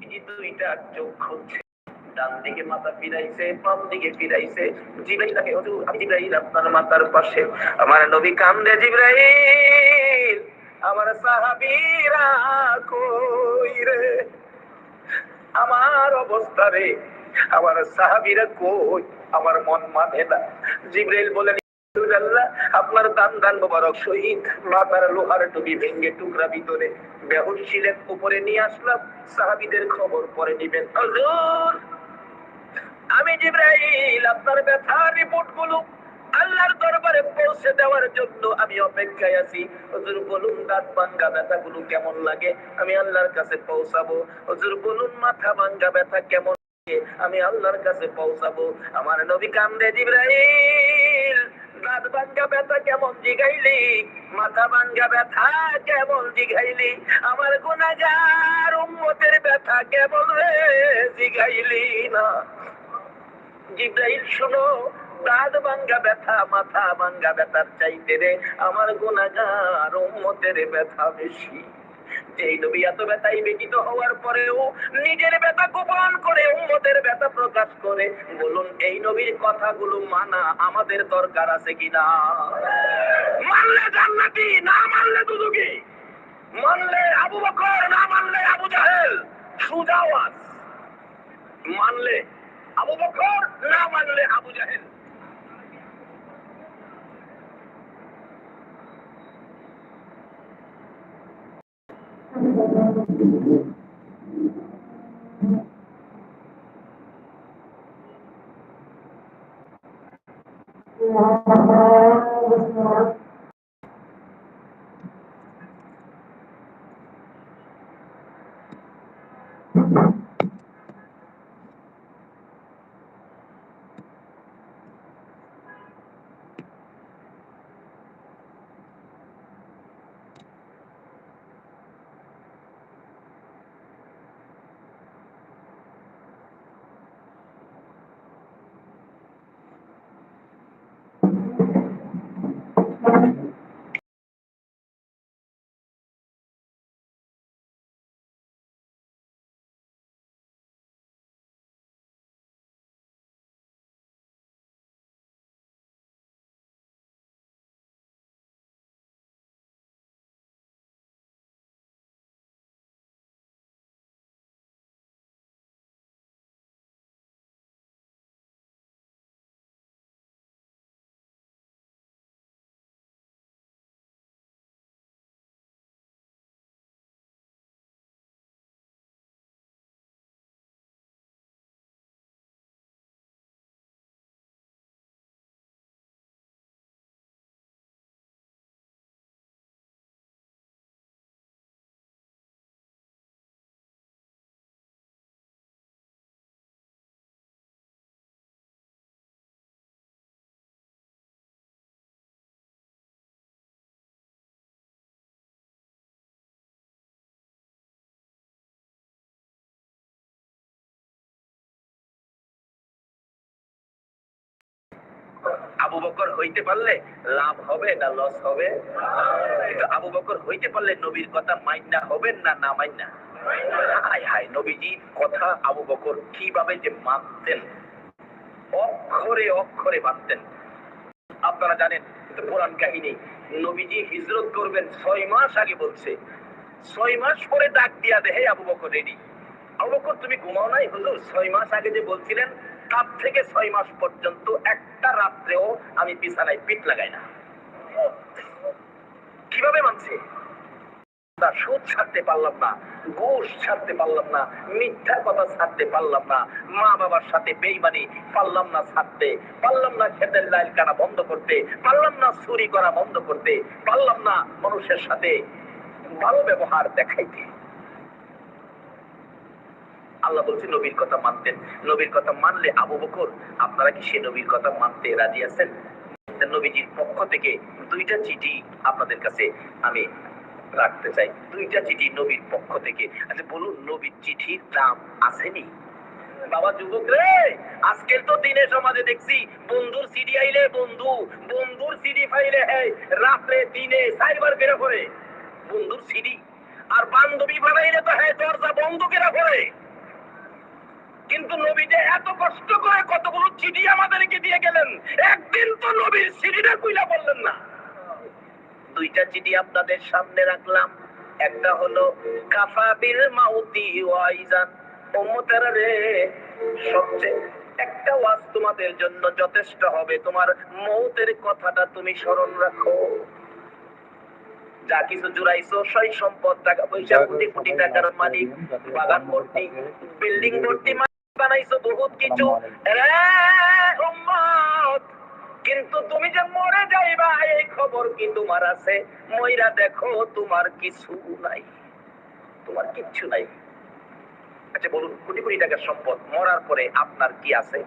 এই দুইটা চোখ ডান দিকে মাথা ফিরাইছে বাম দিকে ফিরাইছে হুজুর, আমি জিব্রাইল, আপনার মাথার পাশে। আমার নবী কান্দে, জিব্রাইল, আমার সাহাবীরা কই রে? আমার অবস্থা রে। আমার সাহাবীরা কই? আমার মন মানে না। জিব্রাইল আল্লাহ আপনার দান দান মোবারক শহীদ, মাথার লোহার টুপি ভেঙ্গে টুকরা ভিতরে বেহুশ ছিলেন, উপরে নিয়ে আসলাম, সাহাবীদের খবর পরে নিবেন আমি জিব্রাইল, আপনার ব্যথার রিপোর্টগুলো আল্লাহর দরবারে পৌঁছে দেওয়ার জন্য আমি অপেক্ষায় আছি। হুজুর, বলুন, দাঁত ভাঙ্গা ব্যথা গুলো কেমন লাগে? আমি আল্লাহর কাছে পৌঁছাবো। হুজুর, বলুন, মাথা ভাঙ্গা ব্যথা কেমন আমি আল্লাহর কাছে পৌঁছাবো। আমার নবী কান্দে জিব্রাইল। দাঁত ভাঙ্গা ব্যথা কেমন জিগাইলি? মাথা ভাঙ্গা ব্যথা কেমন জিগাইলি? আমার গুনাহগার উম্মতের ব্যথা কেমন রে জিগাইলি না? জিব্রাইল, শুনো দাঁত ভাঙ্গা ব্যথা, মাথা ভাঙ্গা ব্যথার চাইতে রে আমার গুনাহগার উম্মতের ব্যথা বেশি। যেই নবী এত ব্যথায় ব্যতীত হওয়ার পরেও নিজের ব্যথা গোপন করে উম্মতের ব্যথা প্রকাশ করে, বলুন এই নবীর কথাগুলো মানা আমাদের দরকার আছে কিনা? মানলে জান্নাতি, না মানলে দুদুকি মানলে আবু বকর, না মানলে আবু জাহেল। সুজাওয়াজ মানলে আবু বকর, না মানলে আবু জাহেল। Thank you. আবু বকর হইতে পারলে লাভ হবে না লস হবে? কিন্তু আবু বকর হইতে পারলে নবীর কথা মাইন্না হবেন না না মাইন্না হায় হায় কথা আবু বকর কীভাবে যে মানতেন? অক্ষরে অক্ষরে মানতেন। আপনারা জানেন পুরাণ কাহিনী, নবীজি হিজরত করবেন ছয় মাস আগে বলছে। ছয় মাস পরে ডাক দিয়া দেহে আবু বকর রেডি আবু বকর, তুমি ঘুমাও নাই হুজুর? ছয় মাস আগে যে বলছিলেন তার থেকে ছয় মাস পর্যন্ত একটা রাত্রেও আমি বিছানায় পিঠ লাগাই না। কীভাবে মানছে? সুদ ছাড়তে পারলাম না, ঘুষ ছাড়তে পারলাম না, মিথ্যা কথা ছাড়তে পারলাম না, মা বাবার সাথে বেইমানি, পারলাম না ছাড়তে, পারলাম না খেতের লাইল কানা বন্ধ করতে, পারলাম না চুরি করা বন্ধ করতে, পারলাম না মানুষের সাথে ভালো ব্যবহার দেখাইতে। আল্লাহ বলছে, নবীর কথা মানতেন। নবীর কথা মানলে আবু বকর, আপনারা কি সে নবীর কথা মানতে রাজি আছেন? নবীজির পক্ষ থেকে দুইটা চিঠি আপনাদের কাছে আমি রাখতে চাই। দুইটা চিঠি নবীর পক্ষ থেকে। আচ্ছা বলুন, নবীর চিঠির দাম আসেনি? বাবা, যুবক রে, আজকের তো দিনে সমাজে দেখছি, বন্ধুর সিডি আইলে বন্ধু, বন্ধুর সিডি ফাইলে হ্যাঁ রাত্রে, দিনে সাইবার বেরো করে বন্ধুর সিডি। আর বান্ধবী বানাইলে তো হ্যাঁ দরজা বন্ধ কেরা করে কিন্তু নবী যে এত কষ্ট করে কতগুলো চিঠি আমাদেরকে দিয়ে গেলেন একদিন তো নবীর চিঠিটা কইলা বললেন না। দুইটা চিঠি আপনাদের সামনে রাখলাম। একটা হলো কাফাবিল মাউতি ওয়াইজান উম্মতেরা রে সবচেয়ে একটা ওয়াজ তোমাদের জন্য যথেষ্ট হবে। তোমার মৌতের কথাটা তুমি স্মরণ রাখো। যা কিছু জুড়াইছো সই সম্পদ টাকা পয়সা কোটি কোটি টাকার মালিক বাগান ভর্তি বিল্ডিং ভর্তি বানাইছো বহুত কিছু। কিন্তু তুমি যে মরে যাইবা এই খবর কি তোমার আছে? মইরা দেখো তোমার কিছু নাই। তোমার কিচ্ছু নাই। আচ্ছা বলুন কোটি কোটি টাকার সম্পদ মরার পরে আপনার কি আছে?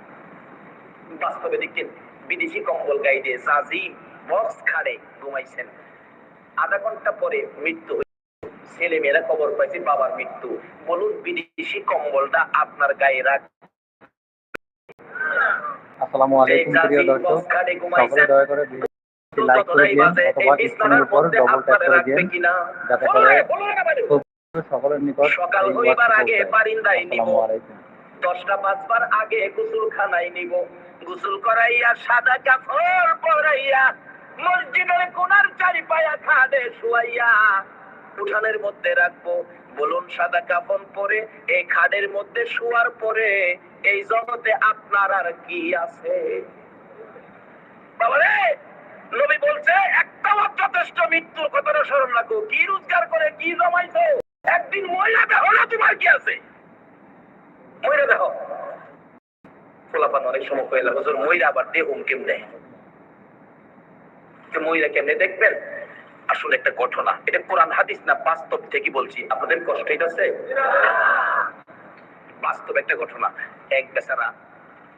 বাস্তবে দেখছেন বিদেশি কম্বল গাইডে সাজি বক্স খাড়ে ঘুমাইছেন। আধা ঘণ্টা পরে মৃত্যু। ছেলে মেয়েরা খবর পাইছে বাবার মৃত্যু। বলুন বিদেশি কম্বলটা আপনার গায়ে রাখ। আসসালামু আলাইকুম প্রিয় দর্শক। সকলে দয়া করে লাইক করে দিন অথবা স্ক্রিনের উপর ডবল ট্যাপ করে দিন যাতে করে সকলের নিকট সকাল হইবার আগে। বারিন্দায় নিব। দশটা পাঁচবার আগে গোসল খানায় নিব। গোসল করাইয়া সাদা কাপড় পরাইয়া মসজিদের কোনার চারি পায়া খাদে শুয়াইয়া উঠানের মধ্যে রাখব। বলুন, সাদা কাপড় পরে, এই খাদের মধ্যে শোয়ার পরে, এই জগতে আপনার আর কি আছে? নবী বলছে যথেষ্ট মৃত্যুর কথাটা স্মরণ রাখো। কি রোজগার করে, কি জমাইছো? একদিন মহিলা হলো তোমার কি আছে? ময়রা দেখো ফোলাপান অনেক সময় কইলা, হুজুর ময়রা আবার দেহুম কেমনে? ময়রা কেমনে দেখবেন? আসলে একটা ঘটনা। এটা কোরআন, হাদিস না বাস্তব? থেকে বলছি? আপনাদের কষ্ট হইতাছে? বাস্তব একটা ঘটনা। এক বেচারা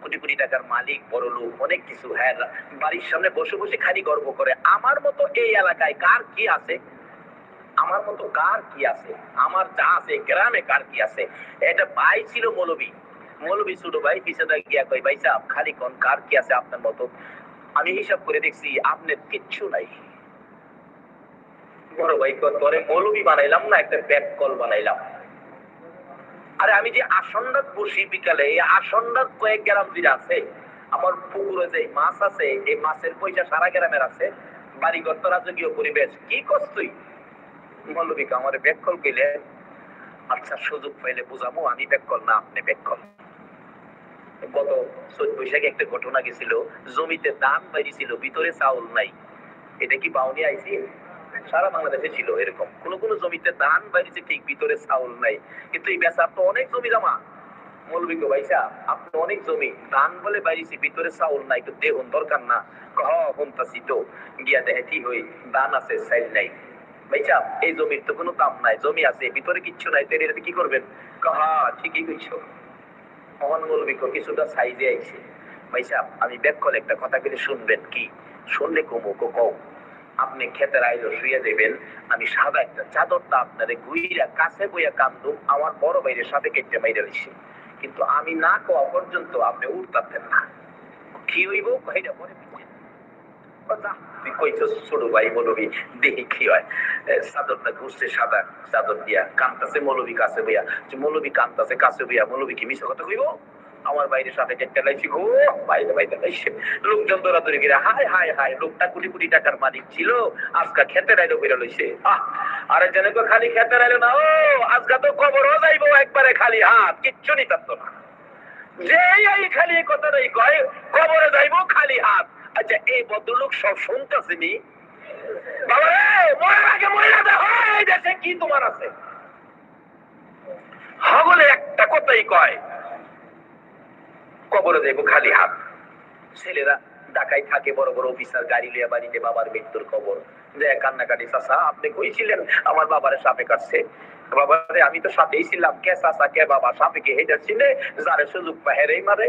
কোটি কোটি টাকার মালিক, বড় লোক, অনেক কিছু হ্যাঁ বাড়ির সামনে বসে বসে খালি গর্ব করে। আমার মতো এই এলাকায় কার কি আছে? আমার মতো কার কি আছে? আমার যা আছে, গ্রামে কার কি আছে? এটা ভাই ছিল মৌলবী। মৌলবী ছোট ভাই পিছনে গিয়া কই ভাই সাহেব, খালি কোন কার কি আছে আপনার মতো? আমি হিসাব করে দেখছি, আপনার কিচ্ছু নাই। কয়, তোরে বানাইলাম না একটা ব্যাক কল বানাইলাম। আরে আমি যে আসন্ডাত বসি বিকালে এই আসন্ডাত কয়েক গ্রাম আছে। আমার পুকুরে যে মাছ আছে এই মাছের পয়সা সারা গ্রামের আছে। বাড়ি ঘর রাজকীয় পরিবেশ। কি তুই? মৌলবীকে আমার ব্যাককল গেলে আচ্ছা সুযোগ পাইলে বুঝাবো আমি ব্যাককল না আপনি ব্যাককল গত চোদ্দ বৈশাখে একটা ঘটনা গেছিল জমিতে ধান বাইরেছিল ভিতরে চাউল নাই। এটা কি পাওনি আইছি সারা বাংলাদেশে ছিল এরকম। কোন কোন জমিতে ধান বাইরেছে ঠিক ভিতরে চাউল নাই। কিন্তু এই বেচার তো অনেক জমি জমা। মৌলবীকে ভাইসা, আপনি অনেক জমি ধান বলে বাইরেছে, ভিতরে চাউল নাই, তো দেখুন দরকার না। কহ শুনতাছি তো, গিয়া হই, ধান আছে নাই। ভাইসা, এই জমির তো কোনো দাম নাই, জমি আছে, ভিতরে কিচ্ছু নাই, তো এটাতে কি করবেন? কহা ঠিকই কইছো। মহান মৌলবী কো কিছুটা সাইজে আইছে। ভাইসা, আমি ব্যাককল একটা কথা বলে শুনবেন কি? শুনলে কমো, কো, কও। আপনি ক্ষেতের আইলো শুয়ে দেবেন আমি সাদা একটা চাদরটা আপনারে গুইরা কাছে বইয়া কান্দুম আমার বড় বাইরে সাথে কেটে মাইরে রইছে কিন্তু আমি না কোয়া পর্যন্ত আপনি উঠতাতেন না। কি হইব? কইরা পরে তুই কইছো ছোট ভাই মৌলবী দেখি কি হয়। চাদরটা ঘুরছে সাদা চাদর দিয়া, কান্তাছে মৌলবী কাছে বইয়া। মৌলবী কান্তাছে কাছে বইয়া মৌলবী কি মিশা কথা কইব? আমার বাইরে সাথে কেটে লাইছি। গো বাইরে বাইরে লাইছে। লোকজন দৌড়াদৌড়ি গিয়ে হাই হাই হাই লোকটা কোটি কোটি টাকার মালিক ছিল আজকা খেতে রাইলো বেরো লইছে। আহ আরে জনে তো খালি খেতে রাইলো না। ও আজকা তো খবরও যাইবো একবারে খালি হাত, কিচ্ছু নি তার না। যে এই খালি এই কথাটাই কয় খবরে যাইবো খালি হাত। আচ্ছা এই ভদ্রলোক সব শুনতেছে নি? একটা কথাই কয় কবরে যাইবো খালি হাত। ছেলেরা ঢাকায় থাকে, বড় বড় অফিসার, গাড়ি লিয়ে বাড়িতে বাবার মৃত্যুর খবর। যে কান্নাকাটি চাষা আপনি কইছিলেন আমার বাবারে সাপে কাটছে। বাবারে আমি তো সাথেই ছিলাম। কে চাষা কে বাবা, সাপে কে হেজার ছিলে যারে সুযোগ পাহেরেই মারে।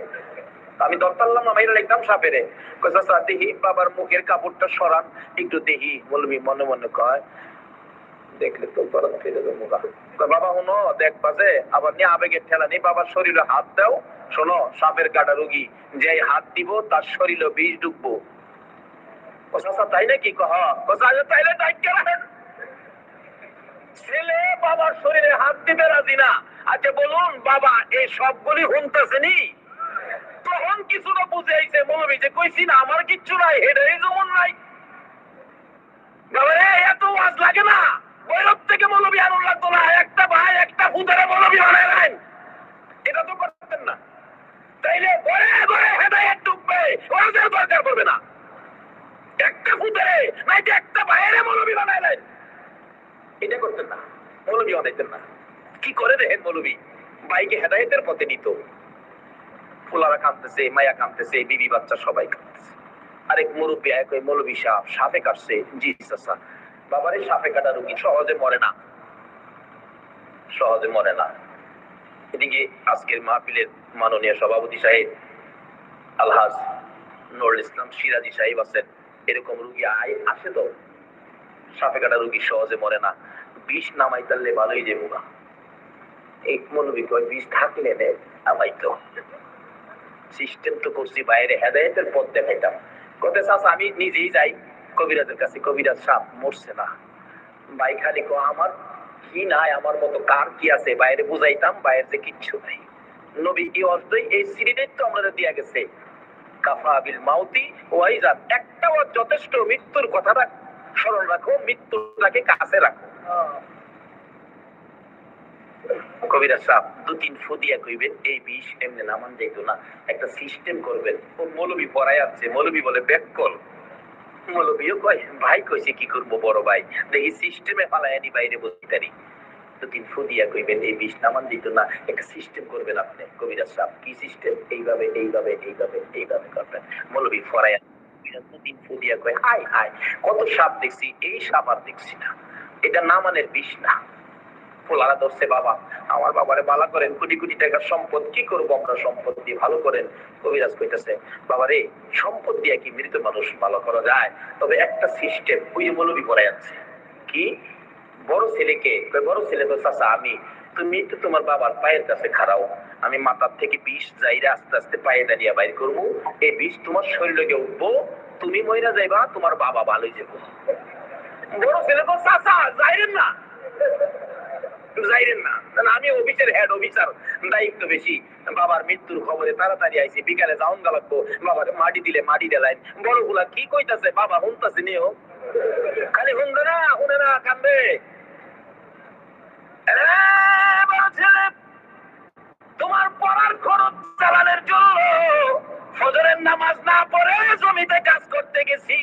আমি দরতাল্লাম না, মাইরা লিখতাম সাপেরে চাষা দেহি বাবার মুখের কাপড়টা সরান। একটু দেহি বলবি মনে মনে কয় দেখলে তো গরম ফিরে যাব। বাবা, শুনো, দেখ বাজে, আবার নিয়ে আবেগের ঠেলা নেই। বাবার শরীরে হাত দাও, শোনো, সাপের কাটা রুগী যে হাত দিব, তার শরীরে ও চাচা, তাই নাকি? কহ তাইলে ছেলে বাবার শরীরে হাত রাজি না। আচ্ছা বলুন, বাবা, এই সবগুলি তখন কিছুটা বুঝে আইছে, মৌলবী, যে কইছি না, আমার কিচ্ছু নাই এটাই যেমন নাই। বাবা এত ওয়াজ লাগে না। বৈরব থেকে মৌলবী আনুন লাগতো না একটা ভাই, একটা ভূতের মৌলবী বানায় নেন এটা তো করতেন না। তাইলে ঘরে ঘরে হেদায়ত ডুববে ওয়াজের দরকার পড়বে না। একটা ভূতেরে নাই যে একটা বাইরে মৌলবী বানায় নেন এটা করতেন না। মৌলবী বানাইতেন না। কি করে দেখেন মৌলবী? বাইকে হেদায়তের পথে নিত। ফুলারা কাঁদতেছে, মায়া কাঁদতেছে, বিবি বাচ্চা সবাই কাঁদতেছে। আরেক মুরব্বী এক মৌলবী সাপ, সাপে কাটছে। জি চাচা বাবারে সাপে কাটা রুগী সহজে মরে না। সহজে মরে না। এদিকে আজকের মাহফিলের মাননীয় সভাপতি সাহেব আলহাজ নুরুল ইসলাম সিরাজি সাহেব আছেন। এরকম রুগী আয় আসে তো? সাপে কাটা রুগী সহজে মরে না। বিষ নামাই তাহলে ভালোই যে মুগা এই মনোবী কয়, বিষ থাকলে নে আমাই তো। সিস্টেম তো করছি, বাইরে হেদায়তের পথ দেখাইতাম। কত চাষ আমি নিজেই যাই। কবিরাজের কাছে কবিরাজ সাপ মরছে না। ভাই খালি কো আমার কি নাই? আমার মতো কার কি আছে? বাইরে বুঝাইতাম বাইরে কিচ্ছু নাই। নবী অর্থই এই তো আমাদের দিয়া গেছে। মাউতি একটা যথেষ্ট মৃত্যুর কথাটা স্মরণ রাখো, মৃত্যুটাকে কাছে রাখো। কবিরা সাহ দু তিন ফু দিয়া কইবেন, এই বিষ এমনি নামান যাইত না। একটা সিস্টেম করবেন, ও মৌলবী পড়াই আছে মৌলবী বলে ব্যাক কল মৌলবীও কয়, ভাই কইছে কি বড় ভাই? সিস্টেমে ফালাই আনি, বাইরে বসিতারি ফুদিয়া কইবেন, এই বিষ নামান দিত না, একটা সিস্টেম করবেন আপনি। কবিরাজ কি সিস্টেম এইভাবে এইভাবে এইভাবে এইভাবে করবেন। মৌলবী ফরাই দু তিন ফু দিয়া কয় হাই হাই কত সাপ দেখছি, এই সাপ আর দেখছি না। এটা নামানের বিষ না। পোলারা ধরছে বাবা। আমার বাবারে বালা করেন, কোটি কোটি টাকার সম্পদ, কি করব আমরা সম্পদ দিয়ে? ভালো করেন, কবিরাজ কইতেছে, বাবারে, সম্পদ দিয়ে কি মৃত মানুষ ভালো করা যায়? তবে একটা সিস্টেম ওই মৌলবী পড়ে যাচ্ছে কি? বড় ছেলেকে বড় ছেলে তো চাচা আমি, তুমি তো তোমার বাবার পায়ের কাছে খাড়াও। আমি মাথার থেকে বিষ যাইরা আস্তে আস্তে পায়ে দাঁড়িয়ে বাইর করব। এই বিষ তোমার শরীরে উঠবো, তুমি মহিলা যাইবা, তোমার বাবা ভালোই যাব বড় ছেলে তো চাচা যাইরেন না। যাইরেন না। তাহলে আমি অফিসের হেড অফিসার দায়িত্ব বেশি। বাবার মৃত্যুর খবরে তাড়াতাড়ি আইছি, বিকালে যাওন লাগবো। বাবার মাটি দিলে মাটি দেলাইন বড়গুলা কি কইতাছে? বাবা শুনতাছে নিও খালি শুনবে না, শুনে না, কান্দে। তোমার পড়ার খরচ চালানোর জন্য ফজরের নামাজ না পড়ে জমিতে কাজ করতে গেছি।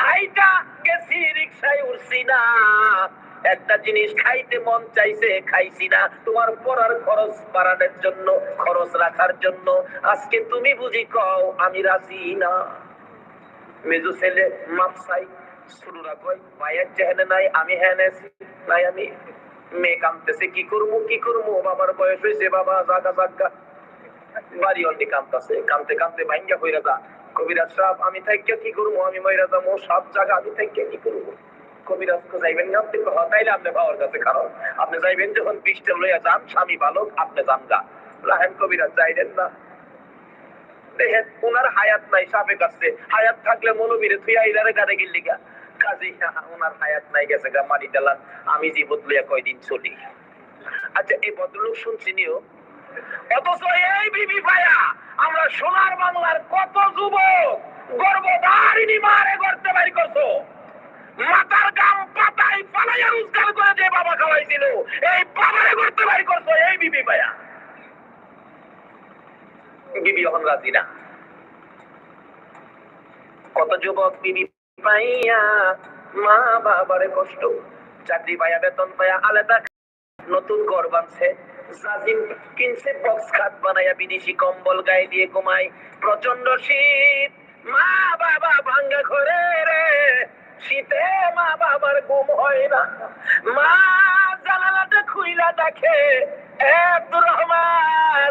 হাইটা গেছি, রিক্সায় উঠছি না। একটা জিনিস খাইতে মন চাইছে, খাইছি না। তোমার পড়ার খরচ বাড়ানোর জন্য, খরচ রাখার জন্য। আজকে তুমি বুঝি কও, আমি রাজি না। মেজু ছেলে মাপসাই শুরুরা কই মায়ের নাই, আমি হ্যানে নাই আমি। মেয়ে কামতেছে কি করব কি করব বাবার বয়স হয়েছে, বাবা, জাগা জাগা। বাড়ি অল্টি কামতাছে কামতে কামতে ভাঙ্গা হইরা কবিরাজ সাহেব, আমি থাইকে কি করব আমি মহিলা যাব সব জায়গা আমি থাইকে কি করব কবিরাজ যাইবেন না, আপনি বাবার কাছে কারণ আপনি যাইবেন যখন লইয়া যান, স্বামী বালক আপনি যান রাহেন কবিরাজ যাইবেন না। দেখেন ওনার হায়াত নাই সাপে কাছে। হায়াত থাকলে মনোবীরে আইলারে গাড়ে কাজে ওনার হায়াত নাই গেছে গা, মারি আমি জীবত লইয়া কয়দিন চলি। আচ্ছা এই ভদ্রলোক শুনছি নিও। অথচ এই বিবি ভাইয়া, আমরা সোনার বাংলার কত যুবক গর্ভধারিণী মারে করতে বাড়ি করছ? মাথার গাম পাতায় পালাইয়া রোজগার করে যে বাবা খাওয়াইছিল, এই করতে করছ, এই বিবি ভাইয়া বিবি এখন রাজি না। কত যুবক বিবি পাইয়া মা বাবারে কষ্ট, চাকরি পাইয়া, বেতন পাইয়া, আলাদা নতুন ঘর বানছে। জাজিম কিনছে বক্স খাট বানাইয়া বিদেশি কম্বল গায়ে দিয়ে ঘুমাই প্রচণ্ড শীত, মা বাবা ভাঙ্গা ঘরে রে। শীতে মা বাবার ঘুম হয় না। মা জানালাটা খুইলা দেখে রহমান,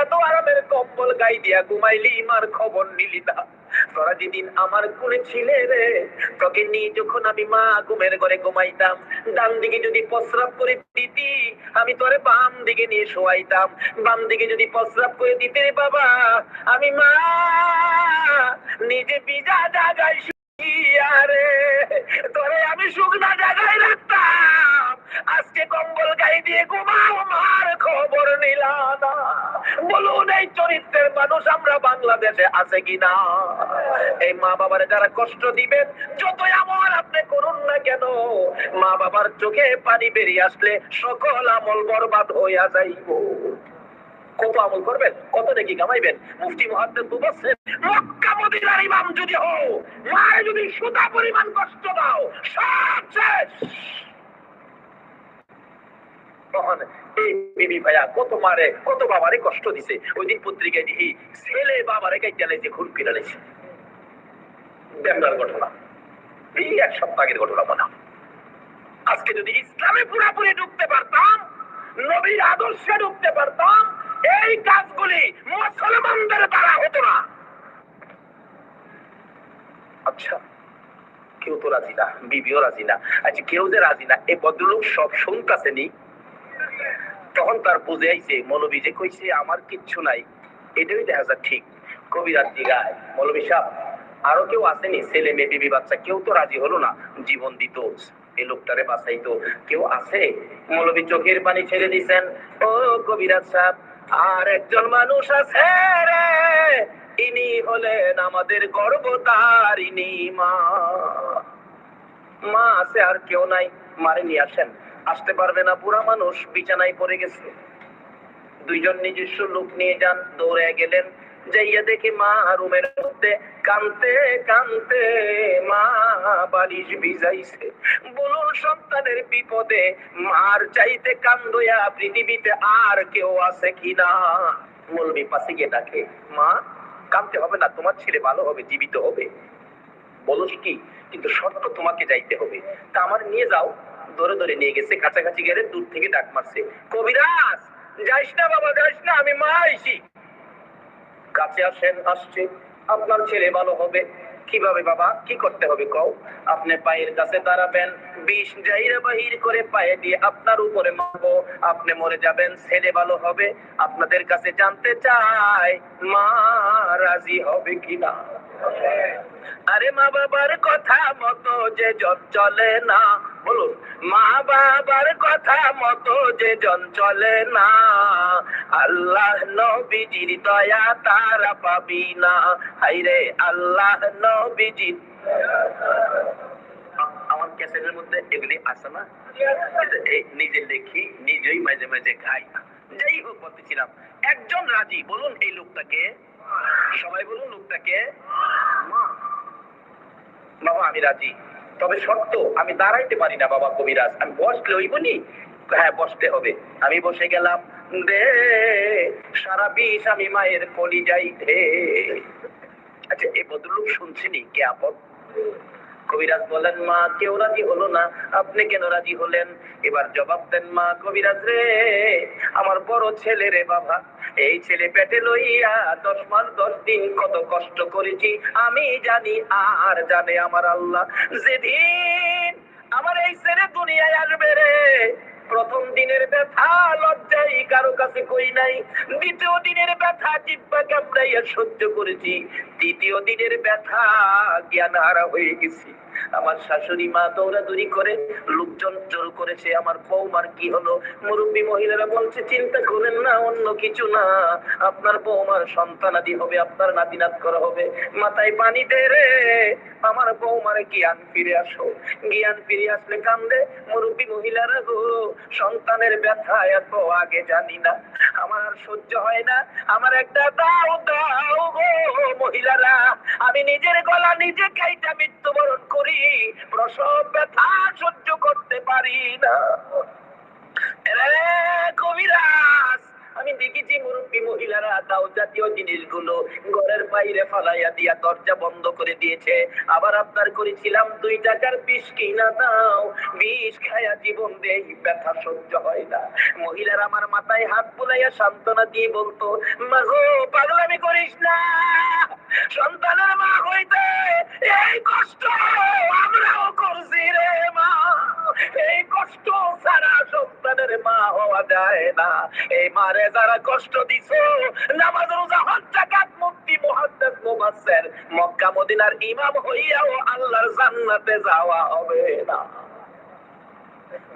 এত আরামের কম্বল গাই দিয়া ঘুমাইলি, মার খবর নিলি না। তোরা যেদিন আমার ছিলে রে, তোকে নিয়ে যখন আমি মা ঘুমের ঘরে ঘুমাইতাম, ডান দিকে যদি প্রস্রাব করে দিতি, আমি তোরে বাম দিকে নিয়ে শোয়াইতাম। বাম দিকে যদি প্রস্রাব করে দিতে রে বাবা, আমি মা নিজে বিজা জায়গায় শুইয়া রে তোরে আমি শুকনা জায়গায় রাখতাম। আজকে কম্বল গায়ে দিয়ে ঘুমাও মার খবর নিলা না। বলুন, এই চরিত্রের মানুষ আমরা বাংলাদেশে আছে কিনা? এই মা বাবার যারা কষ্ট দিবেন, যতই আমার আপনি করুন না কেন, মা বাবার চোখে পানি বেরিয়ে আসলে সকল আমল বরবাদ হইয়া যাইব। কত আমল করবেন? কত নাকি কামাইবেন? মুফতি বলছেন, মক্কা মদিনার ইমাম যদি হও, মায়ে যদি সুতা পরিমাণ কষ্ট দাও, সব শেষ। এই বিবি ভাইয়া কত মারে, কত বাবারে কষ্ট দিছে। ওই দিন পত্রিকায় দেখি, ছেলে বাবারে গাইতে লাইছে খুন কিনে লাইছে ঘটনা। এই এক সপ্তাহ আগের ঘটনা মনে আজকে যদি ইসলামে পুরাপুরি ঢুকতে পারতাম নবীর আদর্শে ঢুকতে পারতাম, এই কাজগুলি মুসলমানদের দ্বারা হতো না। আচ্ছা কেউ তো রাজি না, বিবিও রাজি না। আচ্ছা কেউ যে রাজি না ভদ্রলোক সব শুনতেছে নি তখন তার বুঝে আইছে মৌলবী যে কইছে, আমার কিচ্ছু নাই। এটাই দেখা যায় ঠিক। কবিরাজ জিগায় মৌলবী সাহেব, আরও কেউ আসেনি ছেলে মেয়ে, বিবি বাচ্চা, কেউ তো রাজি হলো না। জীবন দিত। এই লোকটারে বাঁচাইতো। কেউ আছে? মৌলবী চোখের পানি ছেড়ে দিছেন। ও কবিরাজ সাহেব, আর একজন মানুষ আছে রে। ইনি হলেন আমাদের গর্বতারিণী মা। মা আছে, আর কেউ নাই। মারে নিয়ে আসেন। আসতে পারবে না, বুড়া মানুষ বিছানায় পড়ে গেছে। দুইজন নিজস্ব লোক নিয়ে যান দৌড়ে গেলেন। যাইয়া দেখে মা রুমের মধ্যে কানতে কানতে মা বালিশ ভিজাইছে। বলুন সন্তানের বিপদে মার চাইতে কান্দয়া পৃথিবীতে আর কেউ আছে কিনা? মলবি পাশে গিয়ে ডাকে, মা, কানতে হবে না, তোমার ছেলে ভালো হবে, জীবিত হবে। বলস কি? কিন্তু শর্ত তোমাকে যাইতে হবে। তা আমার নিয়ে যাও। ধরে ধরে নিয়ে গেছে, কাছাকাছি গেলে দূর থেকে ডাক মারছে, কবিরাজ যাইস না বাবা যাইস না, আমি মা আইসি কাছে আসেন, আসছে। আপনার ছেলে ভালো হবে। কীভাবে বাবা? কি করতে হবে কও? আপনি পায়ের কাছে দাঁড়াবেন। বিষ যাইরা বাহির করে পায়ে দিয়ে আপনার উপরে মারবো। আপনি মরে যাবেন, ছেলে ভালো হবে। আপনাদের কাছে জানতে চাই, মা রাজি হবে কিনা? আরে মা বাবার কথা মতো যে জন চলে না। বলুন মা বাবার কথা মতো যে জন চলে না। আল্লাহ নবীজির দয়া তারা পাবি না। হাইরে আল্লাহ নবীজির আমার ক্যাসেটের মধ্যে এগুলি আছে না? নিজে দেখি, নিজেই মাঝে মাঝে খাই যাই হোক, বলতেছিলাম, একজন রাজি, বলুন এই লোকটাকে। সবাই বলুন, লোকটাকে, মা। বাবা, আমি রাজি। তবে শর্ত আমি দাঁড়াইতে পারি না, বাবা কবিরাজ। আমি বসলে ওই বলি হ্যাঁ বসতে হবে। আমি বসে গেলাম, দে, সারা বিষ আমি মায়ের কলি যাই আচ্ছা এই ভদ্রলোক শুনছেনি কে আপদ? কবিরাজ বলেন মা, কেউ রাজি হলো না। আপনি কেন রাজি হলেন? এবার জবাব দেন, মা, কবিরাজ রে, আমার বড় ছেলে রে বাবা। এই ছেলে পেটে লইয়া দশ মাস, দশ দিন কত কষ্ট করেছি। আমি জানি আর জানে আমার আল্লাহ। যেদিন আমার এই ছেলে দুনিয়ায় আসবে রে প্রথম দিনের ব্যথা, লজ্জাই কারও কাছে কই নাই। দ্বিতীয় দিনের ব্যথা জিব্বা কামড়াইয়া সহ্য করেছি। তৃতীয় দিনের ব্যথা জ্ঞান হারা হয়ে গেছি। আমার শাশুড়ি মা দৌড়াদৌড়ি করে, লোকজন জোর করেছে আমার বৌমার কি হলো? মুরব্বী মহিলারা বলছে, চিন্তা করেন না, অন্য কিছু না। আপনার বৌমার সন্তানাদি হবে, আপনার নাতিনাত করা হবে। মাথায় পানি দে রে। আমার বৌমার জ্ঞান ফিরে আসো। জ্ঞান ফিরে আসলে কান্দে মুরব্বী মহিলারা গো। সন্তানের ব্যথা এত আগে জানি না। আমার আর সহ্য হয় না। আমার একটা দাও দাও গো মহিলারা। আমি নিজের গলা নিজে খাইটা মৃত্যুবরণ করি। প্রসব ব্যথা সহ্য করতে পারি না। কবিরাজ! আমি দেখেছি মুরব্বী মহিলারা দাও জাতীয় জিনিসগুলো ঘরের বাইরে ফালাইয়া দিয়া দরজা বন্ধ করে দিয়েছে। আবার আপনার করেছিলাম, দুই টাকার বিষ কিনা দাও। বিষ খায়া জীবন দেই, ব্যথা সহ্য হয় না। মহিলারা আমার মাথায় হাত বুলাইয়া সান্ত্বনা দিয়ে বলতো, মা গো, পাগলামি করিস না। সন্তানের মা হইতে এই কষ্ট আমরাও করছি রে মা। এই কষ্ট সারা সন্তানের মা হওয়া যায় না। এই মারে যারা কষ্ট দিছো, নামাজ রোজা, হজ মুক্তি মুহাদ্দিস, মুফাসসির, মক্কা, মদিনার ইমাম হইয়াও আল্লাহর জান্নাতে যাওয়া হবে না।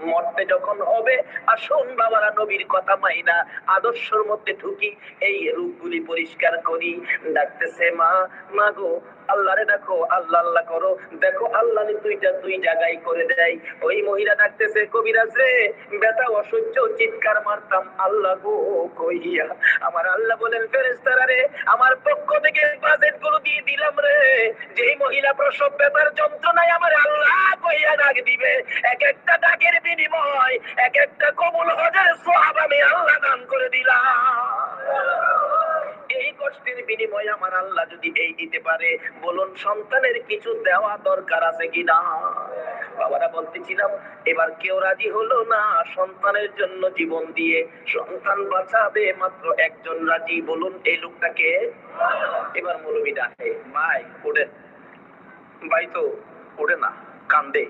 মরতে যখন হবে, আসুন বাবারা, নবীর কথা মাইনা, আদর্শের মধ্যে ঢুকি, এই রূপগুলি পরিষ্কার করি। ডাকতেছে মা মা গো আল্লাহরে দেখো, আল্লাহ আল্লাহ করো। দেখো আল্লাহ দুইটা দুই জায়গায় করে দেয়। ওই মহিলা ডাকতেছে, কবিরাজ রে বেটা অসহ্য, চিৎকার মারতাম। আল্লাহ গো, কইয়া। আমার আল্লাহ বলেন ফেরেস্তারা রে, আমার পক্ষ থেকে বাজেটগুলো দিয়ে দিলাম রে। যেই মহিলা প্রসব, ব্যথার যন্ত্রণায় আমার আল্লাহ কইয়া ডাক দিবে। এক একটা ডাকের বিনিময়, এক একটা কবুল হজের সোহাব আমি আল্লাহ দান করে দিলাম। কষ্টের বিনিময়ে আমার আল্লাহ যদি এই দিতে পারে, বলুন সন্তানের কিছু দেওয়া দরকার আছে কিনা? বাবারা বলতেছিলাম, এবার কেউ রাজি হলো না, সন্তানের জন্য জীবন দিয়ে। সন্তান বাঁচাবে, মাত্র একজন রাজি। বলুন এই লোকটাকে এবার মৌলবী ডাকে, ভাই, ওঠেন। ভাই তো, ওঠে না, কান্দে।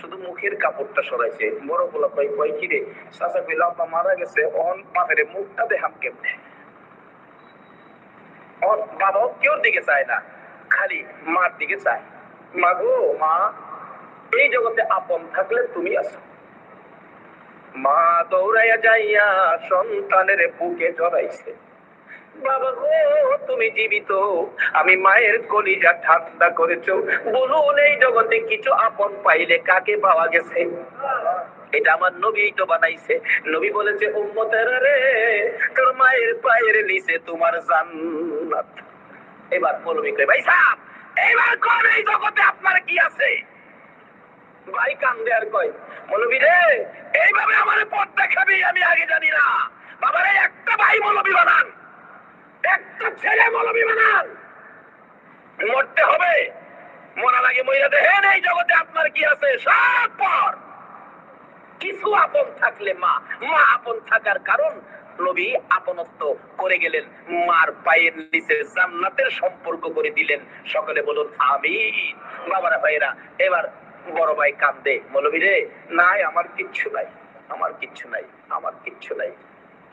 শুধু মুখের কাপড়টা সরাইছে। বড় বলা কয় কয় কিরে চাচা কইল আব্বা মারা গেছে, অন বাপের মুখটা দেখাম কেমনে? দিকে চায় না, খালি মার দিকে চায়। মা গো মা, এই জগতে আপন থাকলে তুমি আছো। মা দৌড়াইয়া যাইয়া সন্তানের বুকে জড়াইছে। বাবা গো, তুমি জীবিত, আমি মায়ের কলিজা ঠান্ডা করেছ। বলুন, এই জগতে কিছু আপন পাইলে কাকে পাওয়া গেছে? এটা আমার নবী তো বানাইছে। নবী বলেছে, উম্মতেরা রে, তোর মায়ের পায়ের নিচে তোমার জান্নাত। এবার বলবি কই ভাই সাহেব, এবার কোন এই জগতে আপনার কি আছে? ভাই কান্দে আর কয় মৌলবী রে, এইভাবে আমার পথ দেখাবি, আমি আগে জানি না। বাবারে, একটা ভাই মৌলবী বানান। একটা ছেলে মৌলবী বানান। মরতে হবে। মরা লাগে মহিলা দেখেন এই জগতে আপনার কি আছে? সব পর। কিছু আপন থাকলে মা মা আপন থাকার কারণ নবী আপনত্ব করে গেলেন, মার পায়ের নিচে জান্নাতের সম্পর্ক করে দিলেন। সকলে বলুন, আমিন। বাবারা ভাইরা এবার বড় ভাই কান্দে মৌলবী রে, নাই, আমার কিচ্ছু নাই, আমার কিচ্ছু নাই, আমার কিচ্ছু নাই।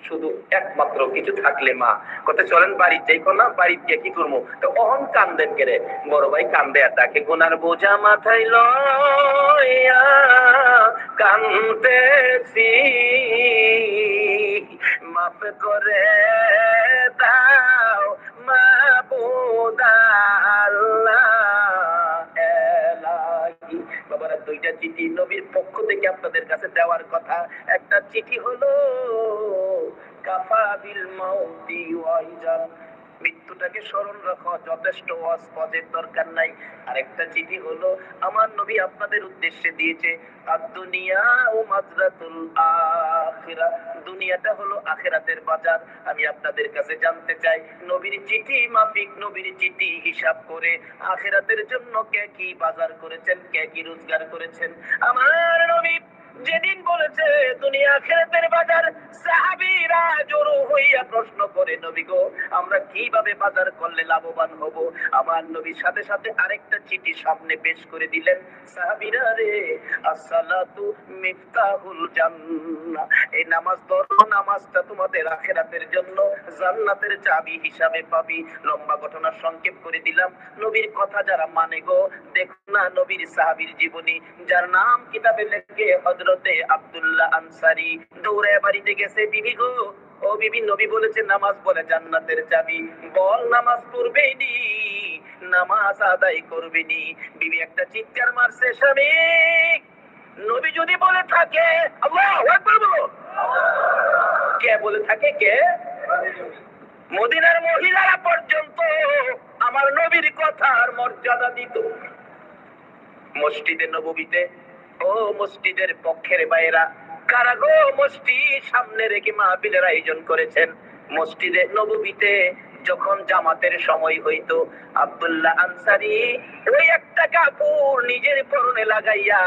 শুধু একমাত্র কিছু থাকলে মা। কত চলেন বাড়ি যাই না বাড়ি গিয়ে কি করব? তো অহন কান্দেন কেরে। বড় ভাই কান্দে আর তাকে গোনার বোঝা মাথায় লইয়া কান্দেছি মাফ করে দাও। বাবারা, দুইটা চিঠি নবীর পক্ষ থেকে আপনাদের কাছে দেওয়ার কথা একটা চিঠি হলো, কাফা বিল মাউতি ওয়াইজান মৃত্যুটাকে স্মরণ রাখো, যথেষ্ট ওয়াজ দরকার নাই। আরেকটা চিঠি হলো, আমার নবী আপনাদের উদ্দেশ্যে দিয়েছে আর দুনিয়া ও মাজরাতুল আখিরা দুনিয়াটা হলো আখেরাতের বাজার। আমি আপনাদের কাছে জানতে চাই, নবীর চিঠি মাফিক, নবীর চিঠি হিসাব করে আখেরাতের জন্য কে কি বাজার করেছেন, কে কি রোজগার করেছেন? আমার নবী যেদিন বলেছে, দুনিয়া আখেরাতের বাজার সাহাবীরা জড়ো হইয়া প্রশ্ন করে, নবী গো, আমরা কীভাবে বাজার করলে লাভবান হব? আমার নবীর সাথে সাথে আরেকটা চিঠি সামনে পেশ করে দিলেন, সাহাবীরা রে, আসসালাতু মিফতাহুল জান্নাহ, এই নামাজ নামাজটা তোমাদের আখেরাতের জন্য জান্নাতের চাবি হিসাবে পাবি। লম্বা ঘটনা সংক্ষেপ করে দিলাম। নবীর কথা যারা মানে গো, দেখো না নবীর সাহাবীর জীবনী, যার নাম কিতাবে লেখে হযরতে আব্দুল্লাহ আনসারী। দৌড়ে বাড়িতে গেছে বিবি গো। ও বিবি, নবী বলেছে, নামাজ জান্নাতের চাবি। বল, নামাজ পড়বেই নি, নামাজ আদায় করবে নি। বিবি একটা চিৎকার মারছে, স্বামী। নবী যদি বলে থাকে বলো। কে বলে থাকে, কে? মদিনার মহিলারা পর্যন্ত আমার নবীর কথার মর্যাদা দিত। মসজিদে নববীতে, ও মসজিদের পক্ষের বাইরা কারা গো মসজিদ সামনে রেখে মাহফিলের আয়োজন করেছেন। মসজিদে নববীতে যখন জামাতের সময় হইতো, আব্দুল্লাহ আনসারি ওই একটা কাপড় নিজের পরনে লাগাইয়া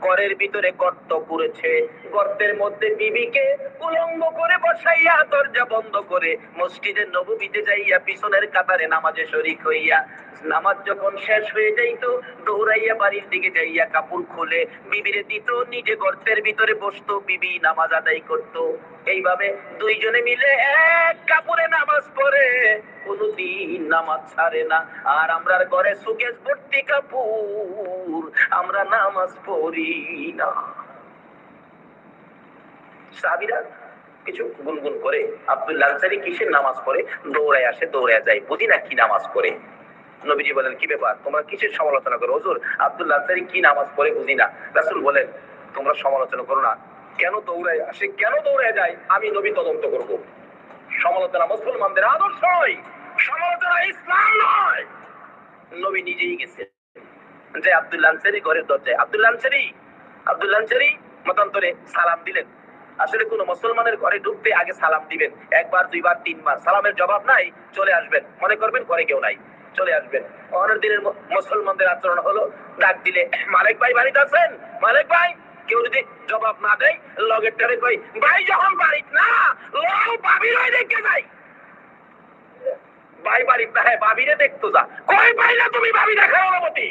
ঘরের ভিতরে গর্ত করেছে গর্তের মধ্যে বিবিকে উলঙ্গ করে বসাইয়া দরজা বন্ধ করে মসজিদের নববীতে যাইয়া পিছনের কাতারে নামাজে শরিক হইয়া। নামাজ যখন শেষ হয়ে যাইত, দৌড়াইয়া বাড়ির দিকে যাইয়া কাপড় খুলে বিবিরে দিত, নিজে গর্তের ভিতরে বসতো, বিবি নামাজ আদায় করত। এইভাবে দুইজনে মিলে এক কাপড়ে নামাজ পড়ে। কোনদিন নামাজ ছাড়ে না। আর আমরার ঘরে সুকেশ ভর্তি কাপড়। আমরা নামাজ পড়ি। না। সাহাবিরা কিছু গুনগুন করে আনসারি কিসের নামাজ পড়ে? দৌড়ায় আসে, দৌড়ায় যায়, বুঝি না কি নামাজ পড়ে। নবীজি বলেন, কি ব্যাপার? তোমরা কিসের সমালোচনা করো? হুজুর আনসারি কি নামাজ পড়ে বুঝি না। রাসূল বলেন, তোমরা সমালোচনা করো না। কেন দৌড়ায় আসে? কেন দৌড়ায় যায়? আমি নবী তদন্ত করব। সমালোচনা মুসলমানদের আদর্শ নয়, সমালোচনা ইসলাম নয়। নবী নিজেই গেছে যে আব্দুল্লাহ আনসারি ঘরের দরজায়। আব্দুল্লাহ আনসারি? আব্দুল্লাহ আনসারি মতান্তরে সালাম দিলেন। আসলে কোন মুসলমানের ঘরে ঢুকতে আগে সালাম দিবেন। একবার, দুইবার, তিনবার। সালামের জবাব নাই, চলে আসবেন। মনে করবেন ঘরে কেউ নাই, চলে আসবেন। অনেক দিনের মুসলমানদের আচরণ হলো, ডাক দিলে, মালিক ভাই বাড়িতে আছেন? মালিক ভাই, কেউ যদি জবাব না দেয়, লগের টারে কই, ভাই যখন বাড়িতে না লও ভাবির ওই দেখে যাই। ভাই বাড়িতে না হ্যাঁ ভাবিরে দেখতো যা। কই পাইলা তুমি ভাবি দেখার অনুমতি?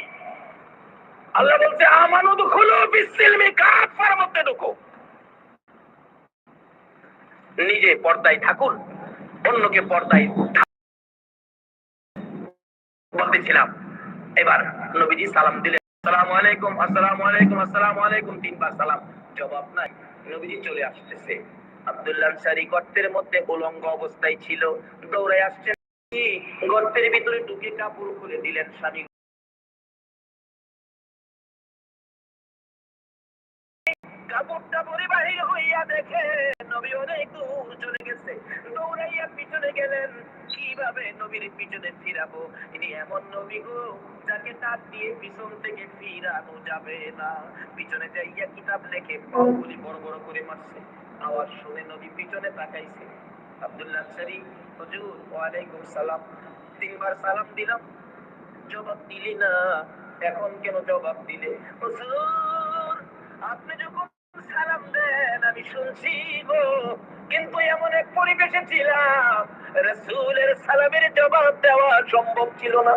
আল্লাহ বলছে, আমানু দুখুলু বিসিলমি কাফার মধ্যে ঢুকো নিজে পর্দায় থাকুন, অন্যকে পর্দায় বলতেছিলাম। এবার নবীজি সালাম দিলেন। আসসালামু আলাইকুম আসসালামু আলাইকুম আসসালামু আলাইকুম। তিনবার সালাম, জবাব নাই। নবীজি চলে আসতেছে। আব্দুল্লাহ আনসারী গর্তের মধ্যে উলঙ্গ অবস্থায় ছিল। দৌড়ে আসছেন। গর্তের ভিতরে ঢুকে কাপড় খুলে দিলেন স্বামী। কাপড়টা পরে বাহির হইয়া দেখে নবী অনেক দূর চলে গেছে। দৌড়াইয়া পিছনে গেলেন। কীভাবে নবীর পিছনে ফিরাবো? ইনি এমন নবী গো, যাকে তার দিয়ে পিছন থেকে ফিরানো যাবে না। পিছনে যাইয়া কিতাব লেখে পাগুলি বড় বড় করে মারছে। আওয়াজ শুনে নবী পিছনে তাকাইছে। আব্দুল্লাহ আনসারী হুজুর, ওয়ালাইকুম সালাম। তিনবার সালাম দিলাম। জবাব দিলি না। এখন কেন জবাব দিলে? হুজুর, আপনি যখন শুনছি গো, কিন্তু এমন এক পরিবেশে ছিলাম। রসুলের সালামের জবাব দেওয়া সম্ভব ছিল না।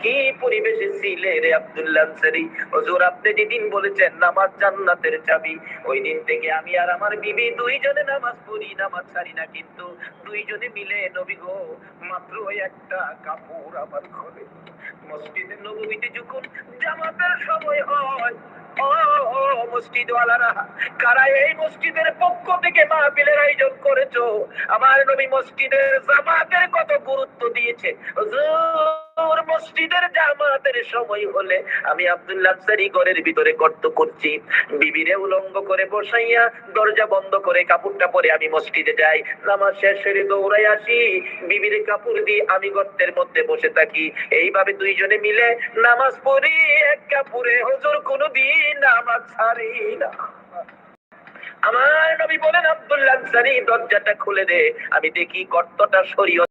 কি পরিবেশে ছিলে রে আব্দুল্লাহ আনসারী? হুজুর, আপনি যেদিন বলেছেন নামাজ জান্নাতের চাবি, ওই দিন থেকে আমি আর আমার বিবি দুইজনে নামাজ পড়ি, নামাজ ছাড়ি না, কিন্তু দুইজনে মিলে নবী গো, মাত্র একটা কাপড় আমার ঘরে। মসজিদে নবীতে যখন জামাতের সময় হয় ও মসজিদওয়ালারা, কারা এই মসজিদের পক্ষ থেকে মাহফিলের আয়োজন করেছ? আমার নবী মসজিদের জামাতের কত গুরুত্ব দিয়েছে। আমি নামাজ গর্তের মধ্যে বসে থাকি। এইভাবে দুইজনে মিলে নামাজ পড়ি। এক কাপড়ে হুজুর কোনোদিন নামাজ ছাড়ি না। আমার নবী বলেন, আব্দুল্লাহ দরজাটা খুলে দে। আমি দেখি গর্তটা সরিয়ে